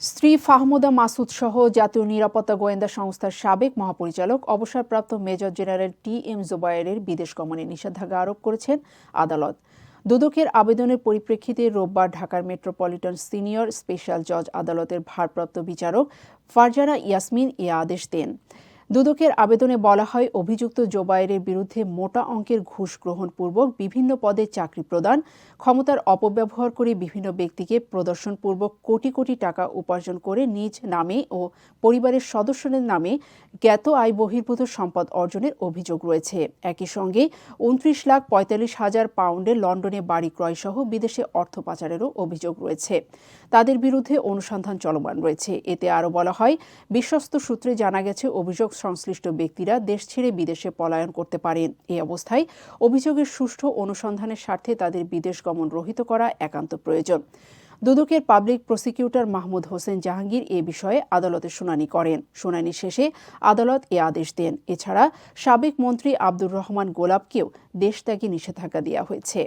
স্ত্রী ফাহমুদা মাসুদ সহ জাতীয় নিরাপত্তা গোয়েন্দা সংস্থার সাবেক মহাপরিচালক, অবসরপ্রাপ্ত মেজর জেনারেল টি এম জোবায়েরের বিদেশ গমনে নিষেধাজ্ঞা আরোপ করেছেন আদালত। দুদকের আবেদনের পরিপ্রেক্ষিতে রোববার ঢাকার মেট্রোপলিটন সিনিয়র স্পেশাল জজ আদালতের ভারপ্রাপ্ত বিচারক ফারজানা ইয়াসমিন এ আদেশ দেন। দুদকের আবেদনে বলা হয়, অভিযুক্ত জোবায়েরের বিরুদ্ধে মোটা অঙ্কের ঘুষ গ্রহণপূর্বক বিভিন্ন পদে চাকরি প্রদান, ক্ষমতার অপব্যবহার করে বিভিন্ন ব্যক্তিকে প্রদর্শনপূর্বক কোটি কোটি টাকা উপার্জন করে নিজ নামে ও পরিবারের সদস্যদের নামে জ্ঞাত আয় বহির্ভূত সম্পদ অর্জনের অভিযোগ রয়েছে। একই সঙ্গে উনত্রিশ লাখ পঁয়তাল্লিশ হাজার পাউন্ডে লন্ডনে বাড়ি ক্রয়সহ বিদেশে অর্থ পাচারেরও অভিযোগ রয়েছে। তাদের বিরুদ্ধে অনুসন্ধান চলমান রয়েছে। এতে আরও বলা হয়, বিশ্বস্ত সূত্রে জানা গেছে, অভিযোগ সংশ্লিষ্ট ব্যক্তিরা দেশ ছেড়ে বিদেশে পলায়ন করতে পারেন। এই অবস্থায় অভিযোগের সুষ্ঠু অনুসন্ধানের স্বার্থে তাদের বিদেশ গমন রহিত করা একান্ত প্রয়োজন। দুদকের পাবলিক প্রসিকিউটর মাহমুদ হোসেন জাহাঙ্গীর এ বিষয়ে আদালতে শুনানি করেন। শুনানি শেষে আদালত এ আদেশ দেন। এছাড়া সাবেক মন্ত্রী আব্দুর রহমান গোলাপকেও দেশত্যাগে নিষেধাজ্ঞা দেওয়া হয়েছে।